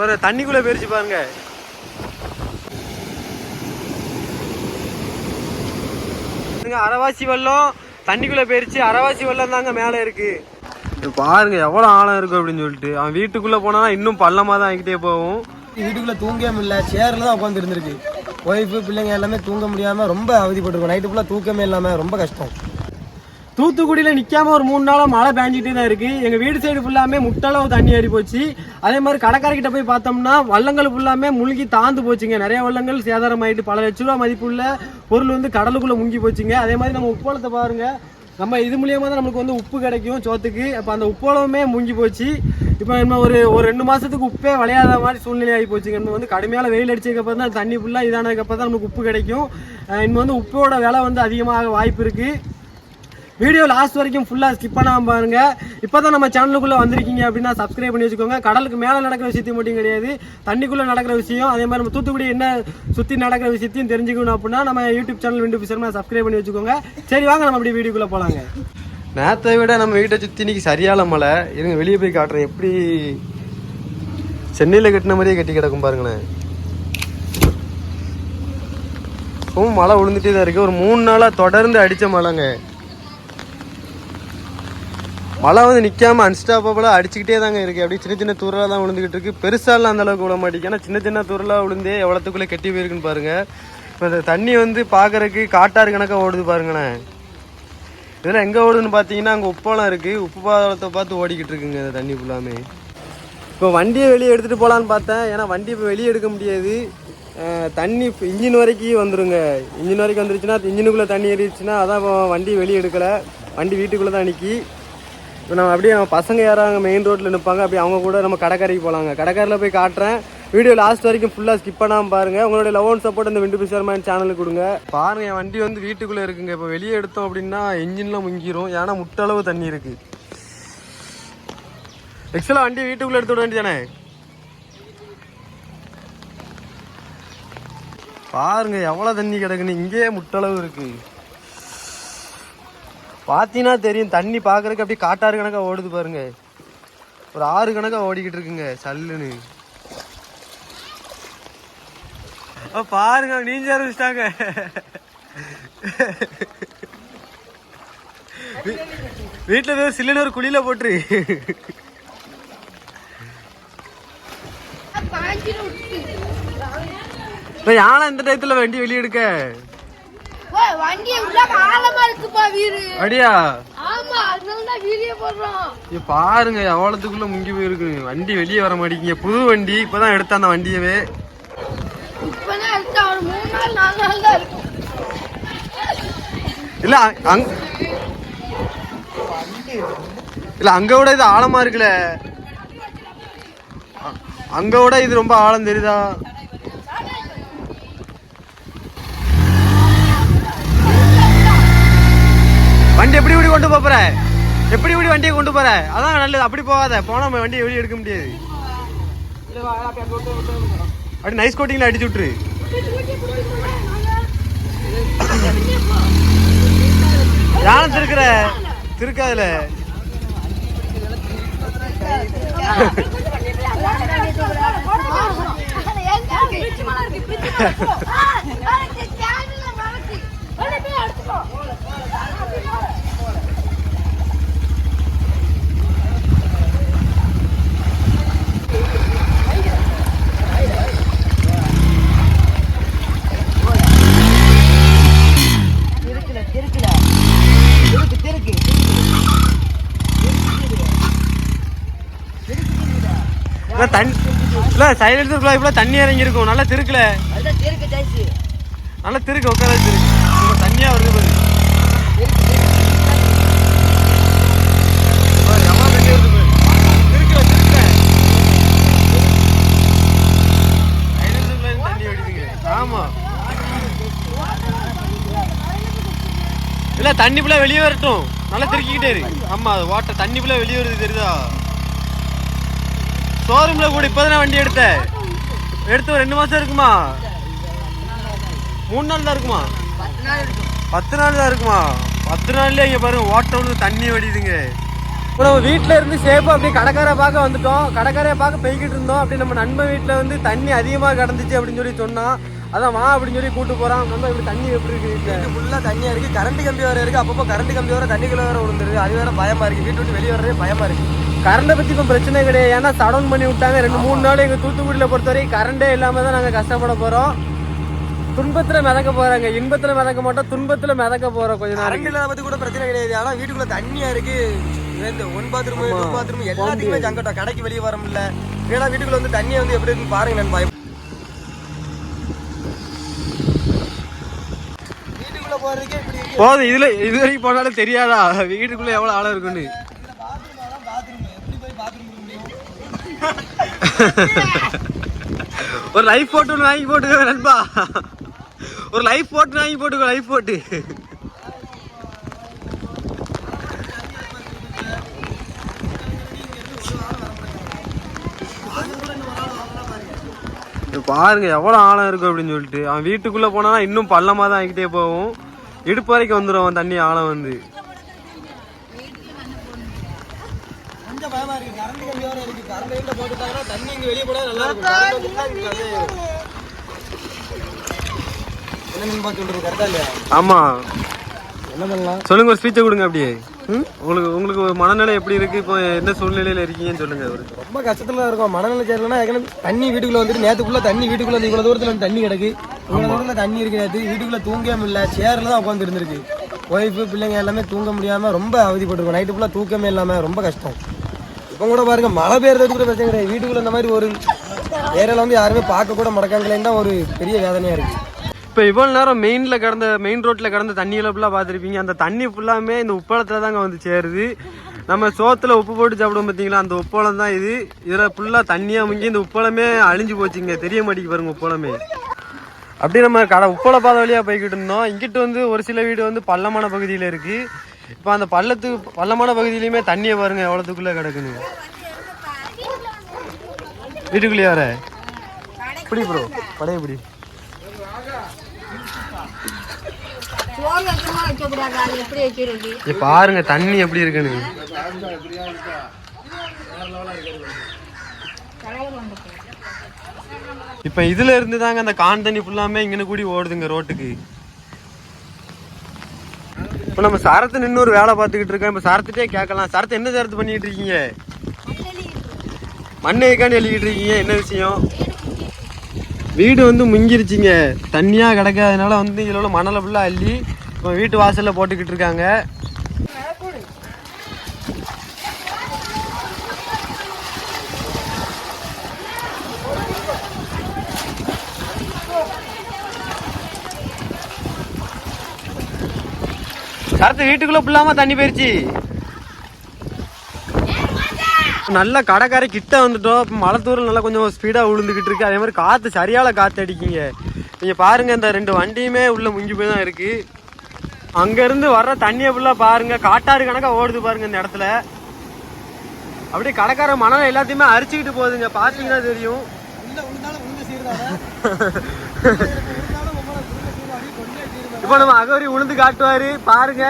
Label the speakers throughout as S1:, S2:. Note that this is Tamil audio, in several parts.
S1: ஒரு தண்ணிக்குள்ள போயிருச்சு பாருங்க. அரவாசி வெள்ளம் தண்ணிக்குள்ள போயிருச்சு அரவாசி வெள்ளம் தாங்க மேல இருக்கு. இது பாருங்க எவ்வளவு ஆழம் இருக்கும் அப்படின்னு சொல்லிட்டு. அவன் வீட்டுக்குள்ள போனா இன்னும் பள்ளமா தான் ஆகிட்டே போகும்.
S2: வீட்டுக்குள்ள தூங்கவே முடியல சேர்ல தான் உட்காந்து இருந்திருக்கு ஒய்ஃபு பிள்ளைங்க எல்லாமே தூங்க முடியாம ரொம்ப அவதிப்பட்டிருக்கோம். நைட்டு ஃபுல்லாக தூக்கமே இல்லாம ரொம்ப கஷ்டம்.
S1: தூத்துக்குடியில் நிற்காம ஒரு மூணு நாளாக மழை பேஞ்சிட்டே தான் இருக்குது எங்கள் வீடு சைடு ஃபுல்லாமே முட்டளவு தண்ணி ஏறி போச்சு. அதே மாதிரி கடற்கரைக்கிட்ட போய் பார்த்தோம்னா வள்ளங்கள் ஃபுல்லாமே முழுகி தாழ்ந்து போச்சுங்க. நிறைய வள்ளங்கள் சேதாரம் ஆயிட்டு பல லட்ச ரூபா மதிப்புள்ள பொருள் வந்து கடலுக்குள்ளே முங்கி போச்சுங்க. அதே மாதிரி நம்ம உப்பளத்தை பாருங்க. நம்ம இது மூலியமாக தான் நம்மளுக்கு வந்து உப்பு கிடைக்கும் சோத்துக்கு. அப்போ அந்த உப்பளவுமே முங்கி போச்சு. இப்போ நம்ம ஒரு ஒரு ரெண்டு மாதத்துக்கு உப்பே விளையாத மாதிரி சூழ்நிலை ஆகி போச்சுங்க. நம்ம வந்து கடுமையான வெயில் அடிச்சதுக்கப்புறம் தான் தண்ணி ஃபுல்லாக இதானதுக்கப்புறம் தான் நமக்கு உப்பு கிடைக்கும். இன்னும் வந்து உப்போட விலை வந்து அதிகமாக வாய்ப்பு இருக்குது வீடியோ லாஸ்ட் வரைக்கும் ஃபுல்லாக ஸ்கிப் பண்ணாம பாருங்க. இப்போ தான் நம்ம சேனலுக்குள்ளே வந்திருக்கீங்க அப்படின்னா சப்ஸ்கிரைப் பண்ணி வச்சுக்கோங்க. கடலுக்கு மேலே நடக்கிற விஷயத்தையும் மட்டும் கிடையாது. தண்ணிக்குள்ளே நடக்கிற விஷயம் அதே மாதிரி நம்ம தூத்துக்குடி என்ன சுற்றி நடக்கிற விஷயத்தையும் தெரிஞ்சுக்கணும் அப்படின்னா நம்ம யூடியூப் சேனல் விண்டு பிசர்மா சப்ஸ்கிரைப் பண்ணி வச்சுக்கோங்க. சரி வாங்க நம்ம அப்படி வீடியோக்குள்ளே போகலாங்க நேரத்தை விட நம்ம வீட்டை சுற்றி இன்னைக்கு சரியான மழை. இருங்க வெளியே போய் காட்டுறேன். எப்படி சென்னையில் கட்டின மாதிரியே கட்டி கிடக்கும் பாருங்களேன். இப்பவும் மழை விழுந்துட்டே தான் இருக்குது ஒரு மூணு நாளாக தொடர்ந்து அடித்த மழைங்க. மழை வந்து நிற்காம அன்ஸ்டாப்பபுளாக அடிச்சுக்கிட்டே தாங்க இருக்கு. அப்படியே சின்ன சின்ன தூரலாக தான் விழுந்துகிட்டு இருக்கு. பெருசாலாம் அந்த அளவுக்கு விட மாட்டேங்குது. ஏன்னா சின்ன சின்ன தூரலாக விழுந்தே எவ்வளோத்துக்குள்ளே கெட்டி போயிருக்குன்னு பாருங்க. இப்போ இந்த தண்ணி வந்து பார்க்கறதுக்கு காட்டாறு கணக்காக ஓடுது பாருங்களேன். இதெல்லாம் எங்கே ஓடுதுன்னு பார்த்தீங்கன்னா அங்கே உப்பெல்லாம் இருக்குது உப்பு பாதத்தை பார்த்து ஓடிக்கிட்டு இருக்குங்க இந்த தண்ணி ஃபுல்லாமே இப்போ வண்டியை வெளியே எடுத்துகிட்டு போகலான்னு பார்த்தேன். ஏன்னா வண்டி இப்போ வெளியே எடுக்க முடியாது. தண்ணி இப்போ இன்ஜின் வரைக்கும் வந்துடுங்க இன்ஜின் வரைக்கும் வந்துருச்சுன்னா இன்ஜினுக்குள்ளே தண்ணி ஏறிடுச்சுன்னா அதான் வண்டி வெளியே எடுக்கலை. வண்டி வீட்டுக்குள்ளே தான் நிற்கி இப்போ நம்ம அப்படியே நம்ம பசங்க யாராங்க மெயின் ரோட்டில் நிற்பாங்க அப்படியே அவங்க கூட நம்ம கடற்கரைக்கு போகலாங்க கடைக்காரில் போய் காட்டுறேன். வீடியோ லாஸ்ட் வரைக்கும் ஃபுல்லாக ஸ்கிப் பண்ணாமல் பாருங்கள் உங்களுடைய லவ் அண்ட் சப்போர்ட் இந்த விண்டு பிசர்மேன் சேனலுக்கு கொடுங்க. பாருங்க என் வண்டி வந்து வீட்டுக்குள்ளே இருக்குங்க. இப்போ வெளியே எடுத்தோம் அப்படின்னா இன்ஜின்லாம் முங்கிரும். ஏன்னா முட்டளவு தண்ணி இருக்குது ஆக்சுவலாக வண்டி வீட்டுக்குள்ளே எடுத்து விட வேண்டியதானே? பாருங்க எவ்வளோ தண்ணி கிடக்குன்னு. இங்கேயே முட்டளவு இருக்குது பார்த்தீங்கன்னா தெரியும். தண்ணி பார்க்கறதுக்கு அப்படியே காட்டாறு கணக்காக ஓடுது பாருங்க. ஒரு ஆறு கணக்காக ஓடிக்கிட்டு இருக்குங்க சல்லுன்னு. பாருங்க நீஞ்ச ஆரம்பிச்சிட்டாங்க வீட்டில் ஏதோ சில்லுன்னு ஒரு குழியில போட்டுரு. யானை இந்த டயத்தில் வண்டி வெளியே எடுக்க?
S3: வண்டி உள்ள ஆழமா இருக்குப்பா வீடு.
S1: அடியா.
S3: ஆமா அதனால தான் வீடியோ போடுறோம்.
S1: இங்க பாருங்க எவ்வளோத்துக்குள்ள முங்கி போயிருக்கு. வண்டி வெளியே வர மாட்டேங்குங்க புது வண்டி இப்பதான் எடுத்த அந்த வண்டியவே.
S3: இப்பதான் எடுத்தா ஒரு மூணு நாள் நாலு நாள் தான் இருக்கும்.
S1: இல்ல அ- அங் இல்ல அங்க விட இது ஆழமா இருக்குல்ல. அங்க விட இது ரொம்ப ஆழம் தெரியுதா? வண்டி எப்படி இப்படி கொண்டு போற எப்படி இப்படி வண்டியை கொண்டு போற அதான் நல்லது அப்படி போகாத போனா நம்ம வண்டியை எடுக்க முடியாது அப்படி நைஸ் கோட்டிங்ல அடிச்சு விட்டுரு யானை திருக்குற திருக்காதுல இல்ல தண்ணி இல்ல இருக்குல்ல இப்ப தண்ணி இறங்கி இருக்கும் நல்லா திருக்கல. நல்லா திருக்கு உட்கார வச்சிருக்கு இப்ப தண்ணியா வருது பாரு. இல்ல தண்ணி ஃபுல்லா வெளியே வரட்டும். நல்லா திருக்கிக்கிட்டே இரு. ஆமா அது வாட்டர் தண்ணி ஃபுல்லா வெளியே வருது தெரியுதா? ஷோரூம்ல கூட இப்பதானே வண்டி எடுத்த எடுத்து ஒரு ரெண்டு மாசம் இருக்குமா? மூணு நாள் தான் இருக்குமா? பத்து நாள் தான் இருக்குமா? பத்து நாள்லயே இங்க பாருங்க ஓட்ட வந்து தண்ணி வடியுதுங்க. இப்போ நம்ம வீட்டில் இருந்து சேஃபாக அப்படியே கடற்கரை பார்க்க வந்துட்டோம். கடற்கரையை பார்க்க போய்கிட்டு இருந்தோம். அப்படி நம்ம நண்பன் வீட்டில் வந்து தண்ணி அதிகமாக கிடந்துச்சு அப்படின்னு சொல்லி சொன்னான் அதான் வா அப்படின்னு சொல்லி கூட்டு போகிறான் நம்ம இப்படி தண்ணி எப்படி இருக்கு வீட்டில்
S2: வீட்டு ஃபுல்லா தண்ணியா இருக்கு. கரண்ட் கம்பி வேற இருக்கு. அப்பப்போ கரண்ட் கம்பி வேற தண்ணிக்குள்ள வேற விழுந்துருது. அது வேற பயமா இருக்கு. வீட்டு விட்டு வெளியே வரதே பயமா இருக்கு.
S1: கரண்டை பற்றி இப்போ பிரச்சனை கிடையாது. ஏன்னா சடவுன் பண்ணி விட்டாங்க. ரெண்டு மூணு நாள் எங்கள் தூத்துக்குடியில் பொறுத்தவரை கரண்டே இல்லாமல் தான் நாங்கள் கஷ்டப்பட போகிறோம் துன்பத்தில் மிதக்க போகிறாங்க இன்பத்தில் மிதக்க மாட்டோம். துன்பத்தில் மிதக்க போகிறோம் கொஞ்ச நாளைக்கு.
S2: கரண்ட் இல்லாத பத்தி கூட பிரச்சனை கிடையாது. ஆனா வீட்டுக்குள்ள தண்ணியா இருக்கு. இந்த ஒன் பாத்ரூம் டூ பாத்ரூம் எல்லாத்துக்குமே சங்கடம் கடைக்கு வெளியே வர முடியல. ஏன்னா வீட்டுக்குள்ள வந்து தண்ணியை வந்து எப்படி இருக்குன்னு பாருங்க நான் பயம்
S1: போதும். இதுல இது வரைக்கும் போனாலும் தெரியாதா? வீட்டுக்குள்ள எவ்வளவு ஆழம் இருக்குன்னு
S2: பாத்ரூம் எப்படி போய் பாத்ரூம் முடியும்
S1: ஒரு லைஃப் போட்டு ஒன்று வாங்கி போட்டுக்கோ நண்பா. ஒரு லைஃப் போட்டு வாங்கி போட்டுக்கோ லைஃப் போட்டு பாருங்க எவ்வளோ ஆழம் இருக்கும் அப்படின்னு சொல்லிட்டு. அவன் வீட்டுக்குள்ளே போனால் இன்னும் பள்ளமாக தான் ஆகிட்டே போகும். இடுப்பு வரைக்கும் வந்துடும் அவன் தண்ணி ஆழம் வந்து
S2: கொஞ்சம் பயமா இருக்கு கரண்ட் கம்பி வேற இருக்கு தண்ணி இங்க வெளியே நல்லா இருக்கும். அது என்ன மீன் பார்த்து சொல்றது கரெக்டா இல்லையா?
S1: ஆமா.
S2: என்ன பண்ணலாம்?
S1: சொல்லுங்க ஒரு ஸ்பீச்சை கொடுங்க அப்படியே. ம்? உங்களுக்கு உங்களுக்கு ஒரு மனநிலை எப்படி இருக்கு? இப்போ என்ன சூழ்நிலையில இருக்கீங்கன்னு சொல்லுங்க ஒரு
S2: ரொம்ப கஷ்டத்துல இருக்கும். மனநிலை சரியில்லைனா தண்ணி வீட்டுக்குள்ள வந்துட்டு நேத்துக்குள்ள தண்ணி வீட்டுக்குள்ள வந்து இவ்வளவு தூரத்துல தண்ணி கிடக்கு. இவ்வளவு தூரத்துல தண்ணி இருக்கு நேத்து. வீட்டுக்குள்ள தூங்கவே முடியல சேர்ல தான் உட்காந்து இருந்திருக்கு. ஒய்ஃபு பிள்ளைங்க எல்லாமே தூங்க முடியாம ரொம்ப அவதிப்பட்டிருக்கோம். நைட்டு ஃபுல்லா தூக்கமே இல்லாம ரொம்ப கஷ்டம். இப்போ கூட பாருங்க மழை பெய்யறது கூட பிரச்சனை கிடையாது. வீட்டுக்குள்ள இந்த மாதிரி ஒரு ஏரியால வந்து யாருமே பார்க்க கூட மடக்காங்களேன்னு தான் ஒரு பெரிய வேதனையா இருக்கு.
S1: இப்போ இவ்வளோ நேரம் மெயினில் கடந்த மெயின் ரோட்டில் கடந்த தண்ணியில் ஃபுல்லாக பார்த்துருப்பீங்க. அந்த தண்ணி ஃபுல்லாமே இந்த உப்பளத்தில் தாங்க வந்து சேருது. நம்ம சோத்தில் உப்பு போட்டு சாப்பிடுவோம் பார்த்தீங்களா அந்த உப்பளம் தான் இது. இதில் ஃபுல்லாக தண்ணியாக முங்கி இந்த உப்பளமே அழிஞ்சு போச்சுங்க. தெரிய மாட்டேங்குது பாருங்க உப்பளமே. அப்படியே நம்ம கடை உப்பள பாதை வழியாக போய்கிட்டு இருந்தோம். இங்கிட்டு வந்து ஒரு சில வீடு வந்து பள்ளமான பகுதியில் இருக்குது இப்போ அந்த பள்ளத்துக்கு பள்ளமான பகுதியிலையுமே தண்ணியை பாருங்க எவ்வளோத்துக்குள்ளே கிடக்குன்னு. வீட்டுக்குள்ளேயே வர? பிடி ப்ரோ படைய பிடி பாருங்க தண்ணி எப்படி இருக்குன்னு. இப்ப இதுல இருந்து தாங்க அந்த கான் தண்ணி ஃபுல்லாமே இங்கன்னு கூடி ஓடுதுங்க ரோட்டுக்கு இப்போ நம்ம சரத்து நின்று ஒரு வேலை பார்த்துக்கிட்டு இருக்கோம் இப்போ சரத்துட்டே கேட்கலாம். சரத்து என்ன சரத்து பண்ணிட்டு இருக்கீங்க? மண்ணை வைக்கான்னு எழுதிட்டு இருக்கீங்க. என்ன விஷயம்? வீடு வந்து முங்கிருச்சிங்க. தண்ணியாக கிடக்காதனால வந்து இதில் உள்ள மணலை ஃபுல்லாக அள்ளி இப்போ வீட்டு வாசலில் போட்டுக்கிட்டு இருக்காங்க. சரத்து வீட்டுக்குள்ள ஃபுல்லாம தண்ணி போயிருச்சு. நல்ல கடற்கரை கிட்ட வந்துட்டோம். இப்போ மலை தூரம் நல்லா கொஞ்சம் ஸ்பீடாக விழுந்துக்கிட்டு இருக்கு. அதே மாதிரி காற்று சரியால காற்று அடிக்குங்க. நீங்கள் பாருங்க இந்த ரெண்டு வண்டியுமே உள்ள முங்கி போய் தான் இருக்கு. அங்கேருந்து வர்ற தண்ணியை ஃபுல்லாக பாருங்க. காட்டாறு கணக்காக ஓடுது பாருங்க இந்த இடத்துல. அப்படியே கடற்கரை மணல் எல்லாத்தையுமே அரிச்சுக்கிட்டு போகுதுங்க. பார்த்தீங்கன்னா தெரியும். இப்போ நம்ம அகவரி உளுந்து காட்டுவாரு பாருங்க.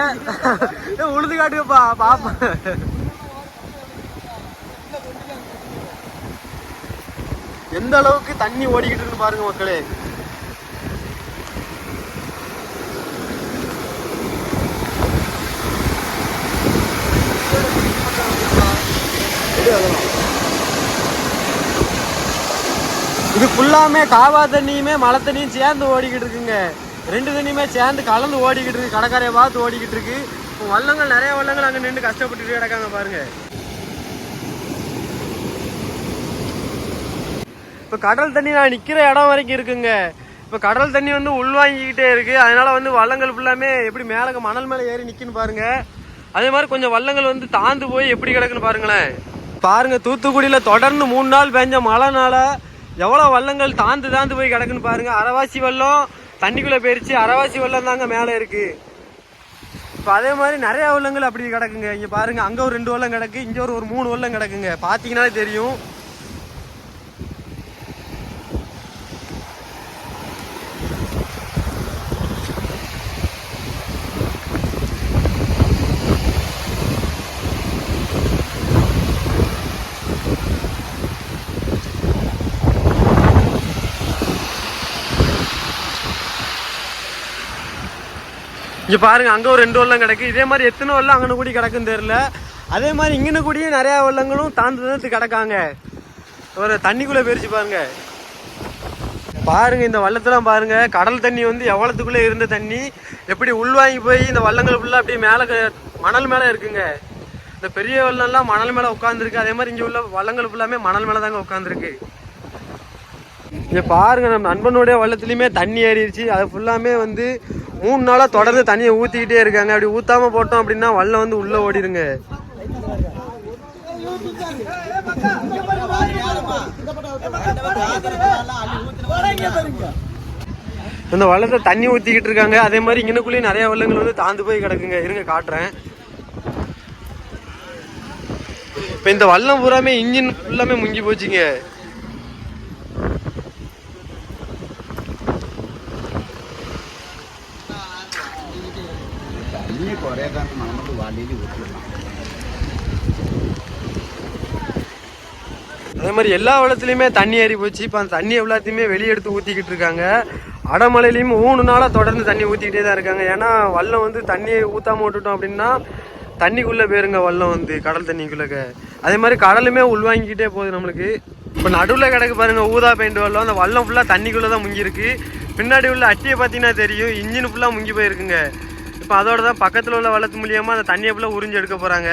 S1: உளுந்து காட்டுப்பா பாப்பா. எந்த அளவுக்கு தண்ணி ஓடிக்கிட்டு இருக்கு பாருங்க மக்களே. இது ஃபுல்லாமே காவா தண்ணியுமே மழை தண்ணியும் சேர்ந்து ஓடிக்கிட்டு இருக்குங்க. ரெண்டு தண்ணியுமே சேர்ந்து கலந்து ஓடிக்கிட்டு இருக்கு. கடற்கரையை பார்த்து ஓடிக்கிட்டு இருக்கு. இப்போ வள்ளங்கள் நிறைய வள்ளங்கள் அங்கே நின்று கஷ்டப்பட்டுட்டு கிடக்காங்க பாருங்க. இப்போ கடல் தண்ணி நான் நிற்கிற இடம் வரைக்கும் இருக்குங்க. இப்போ கடல் தண்ணி வந்து உள்வாங்கிக்கிட்டே இருக்கு. அதனால வந்து வள்ளங்கள் ஃபுல்லாமே எப்படி மேலே மணல் மேலே ஏறி நிற்கின்னு பாருங்க. அதே மாதிரி கொஞ்சம் வள்ளங்கள் வந்து தாழ்ந்து போய் எப்படி கிடக்குன்னு பாருங்களேன். பாருங்க தூத்துக்குடியில் தொடர்ந்து மூணு நாள் பெஞ்ச மழைனால எவ்வளோ வள்ளங்கள் தாழ்ந்து தாழ்ந்து போய் கிடக்குன்னு பாருங்க. அரவாசி வல்லம் தண்ணிக்குள்ளே போயிடுச்சு அரைவாசி வெள்ளம் தாங்க மேலே இருக்கு. இப்போ அதே மாதிரி நிறையா வெள்ளங்கள் அப்படி கிடக்குங்க. இங்கே பாருங்க அங்கே ஒரு ரெண்டு வெள்ளம் கிடக்கு இங்கே ஒரு ஒரு மூணு வெள்ளம் கிடக்குங்க. பார்த்தீங்கன்னா தெரியும். இங்கே பாருங்க அங்கே ஒரு ரெண்டு வெள்ளம் கிடக்கு. இதே மாதிரி எத்தனை வெள்ளம் அங்கே கூடி கிடக்குன்னு தெரில அதே மாதிரி இங்கன கூடியும் நிறையா வெள்ளங்களும் தாழ்ந்து தாந்து கிடக்காங்க. ஒரு தண்ணிக்குள்ளே பிரிச்சு பாருங்க. பாருங்க இந்த வள்ளத்தெல்லாம் பாருங்க. கடல் தண்ணி வந்து எவ்வளோத்துக்குள்ளே இருந்த தண்ணி. எப்படி உள்வாங்கி போய் இந்த வள்ளங்கள் ஃபுல்லாக அப்படியே மேலே க- மணல் மேலே இருக்குங்க. இந்த பெரிய வெள்ளம்லாம் மணல் மேலே உட்காந்துருக்கு அதே மாதிரி இங்கே உள்ள வள்ளங்கள் ஃபுல்லாமே மணல் மேலே தாங்க உட்காந்துருக்கு இங்கே பாருங்க நம்ம நண்பனுடைய வள்ளத்துலேயுமே தண்ணி ஏறிடுச்சு. அது ஃபுல்லாமே வந்து மூணு நாளா தொடர்ந்து தண்ணியை ஊத்திக்கிட்டே இருக்காங்க. அப்படி ஊத்தாம போட்டோம் அப்படின்னா வள்ளம் வந்து உள்ள ஓடிடுங்க இந்த வள்ளத்தை தண்ணி ஊத்திக்கிட்டு இருக்காங்க. அதே மாதிரி இங்கனக்குள்ளேயும் நிறைய வெள்ளங்கள் வந்து தாழ்ந்து போய் கிடக்குங்க. இருங்க காட்டுறேன். இப்போ இந்த வல்லம் பூராமே இன்ஜின் ஃபுல்லாமே முங்கி போச்சுங்க
S4: தண்ணி குறையாதான் மணமட்டு வாடியில் ஊற்றிடலாம்
S1: அதே மாதிரி எல்லா வளத்துலையுமே தண்ணி ஏறி போச்சு. இப்போ அந்த தண்ணி எல்லாத்தையுமே வெளியே எடுத்து ஊற்றிக்கிட்டு இருக்காங்க. அடமலையிலையும் மூணு நாளாக தொடர்ந்து தண்ணி ஊற்றிக்கிட்டே தான் இருக்காங்க. ஏன்னா வல்லம் வந்து தண்ணியை ஊற்றாம விட்டுட்டோம் அப்படின்னா தண்ணிக்குள்ளே போயிருங்க வல்லம் வந்து கடல் தண்ணிக்குள்ளக்க அதே மாதிரி கடலுமே உள்வாங்கிக்கிட்டே போகுது நம்மளுக்கு. இப்போ நடுவில் கிடக்கு பாருங்க ஊதா பெயிண்ட் வல்லம் அந்த வல்லம் ஃபுல்லாக தண்ணிக்குள்ளே தான் முங்கியிருக்கு. பின்னாடி உள்ள அட்டியை பார்த்தீங்கன்னா தெரியும். இன்ஜின் ஃபுல்லாக முங்கி போயிருக்குங்க. இப்போ அதோட தான் பக்கத்தில் உள்ள வள்ளத்து மூலியமாக அந்த தண்ணியை ஃபுல்லாக உறிஞ்சு எடுக்க போகிறாங்க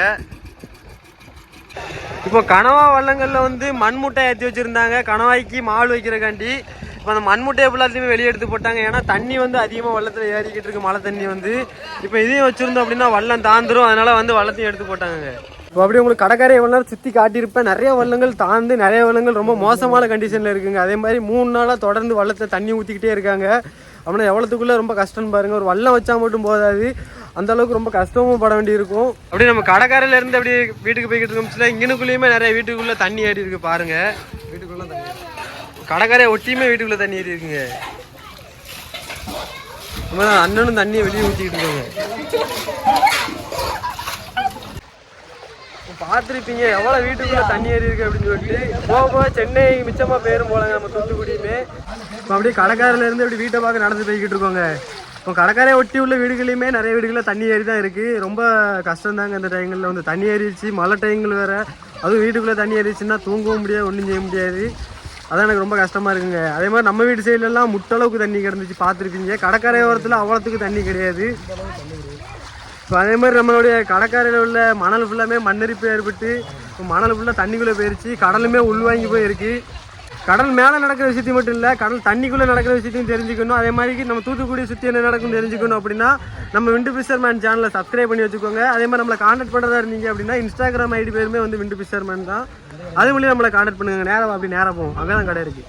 S1: இப்போ கனவா வள்ளங்களில் வந்து மண்முட்டை ஏற்றி வச்சுருந்தாங்க. கணவாய்க்கு மால் வைக்கிறக்காண்டி இப்போ அந்த மண்முட்டையை எல்லாத்தையுமே வெளியே எடுத்து போட்டாங்க. ஏன்னா தண்ணி வந்து அதிகமாக வள்ளத்தில் ஏறிக்கிட்டு இருக்கு மழை தண்ணி வந்து. இப்போ இதையும் வச்சுருந்தோம் அப்படின்னா வள்ளம் தாந்துரும். அதனால் வந்து வள்ளத்தையும் எடுத்து போட்டாங்க. இப்போ அப்படியே உங்களுக்கு கடற்கரை எவ்வளோ நேரம் சுற்றி காட்டியிருப்பேன். நிறைய வள்ளங்கள் தாந்து நிறைய வள்ளங்கள் ரொம்ப மோசமான கண்டிஷனில் இருக்குங்க. அதே மாதிரி மூணு நாளாக தொடர்ந்து வள்ளத்தை தண்ணி ஊற்றிக்கிட்டே இருக்காங்க. அப்படின்னா எவ்வளோத்துக்குள்ளே ரொம்ப கஷ்டம்னு பாருங்கள் ஒரு வள்ளம் வச்சா மட்டும் போதாது. அந்த அளவுக்கு ரொம்ப கஷ்டமும் பட வேண்டியிருக்கும். அப்படியே நம்ம கடற்கரையில இருந்து அப்படியே வீட்டுக்கு போய்கிட்டு இருக்கோம் இங்கனுக்குள்ளேயுமே நிறைய வீட்டுக்குள்ள தண்ணி ஏறி இருக்கு பாருங்க. வீட்டுக்குள்ள தண்ணி கடற்கரையை ஒட்டியுமே வீட்டுக்குள்ள தண்ணி ஏறி இருக்குங்க. அண்ணனும் தண்ணியை வெளியே ஊற்றிக்கிட்டு இருக்காங்க. பார்த்துருப்பீங்க எவ்வளோ வீட்டுக்குள்ளே தண்ணி ஏறி இருக்கு அப்படின்னு சொல்லிட்டு போக போக சென்னை மிச்சமாக பேரும் போகலாங்க நம்ம தூத்துக்குடியுமே. இப்போ அப்படியே கடைக்காரிலேருந்து இருந்து அப்படி வீட்டை பார்க்க நடந்து போய்கிட்டு இருக்கோங்க. இப்போ கடற்கரையை ஒட்டி உள்ள வீடுகளையுமே நிறைய வீடுகளில் தண்ணி ஏறி தான் இருக்குது ரொம்ப கஷ்டம் தாங்க இந்த டைங்களில் வந்து தண்ணி ஏறிடுச்சு மழை டைங்கள் வேறு. அதுவும் வீட்டுக்குள்ளே தண்ணி ஏறிச்சுன்னா தூங்கவும் முடியாது ஒன்றும் செய்ய முடியாது. அதான் எனக்கு ரொம்ப கஷ்டமாக இருக்குங்க. அதே மாதிரி நம்ம வீட்டு சைடுலலாம் முட்டளவுக்கு தண்ணி கிடந்துச்சு பார்த்துருப்பீங்க. கடற்கரை ஓரத்தில் அவ்வளோத்துக்கு தண்ணி கிடையாது. இப்போ அதே மாதிரி நம்மளுடைய கடற்கரையில் உள்ள மணல் ஃபுல்லாமே மண்ணரிப்பு ஏற்பட்டு இப்போ மணல் ஃபுல்லாக தண்ணிக்குள்ளே போயிருச்சு. கடலுமே உள்வாங்கி போயிருக்கு. கடல் மேலே நடக்கிற விஷயத்தையும் மட்டும் இல்லை கடல் தண்ணிக்குள்ளே நடக்கிற விஷயத்தையும் தெரிஞ்சுக்கணும். அதே மாதிரி நம்ம தூத்துக்குடி சுற்றி என்ன நடக்கும் தெரிஞ்சுக்கணும் அப்படின்னா நம்ம விண்டு ஃபிஷர்மேன் சேனலை சப்ஸ்கிரைப் பண்ணி வச்சுக்கோங்க. அதே மாதிரி நம்மளை காண்டாக்ட் பண்ணுறதா இருந்தீங்க அப்படின்னா இன்ஸ்டாகிராம் ஐடி பேருமே வந்து விண்டு ஃபிஷர்மேன் தான். அது மூலியம் நம்மளை காண்டாக்ட் பண்ணுங்க. நேரம் அப்படி நேரம் போகும் அங்கே தான் கடை இருக்குது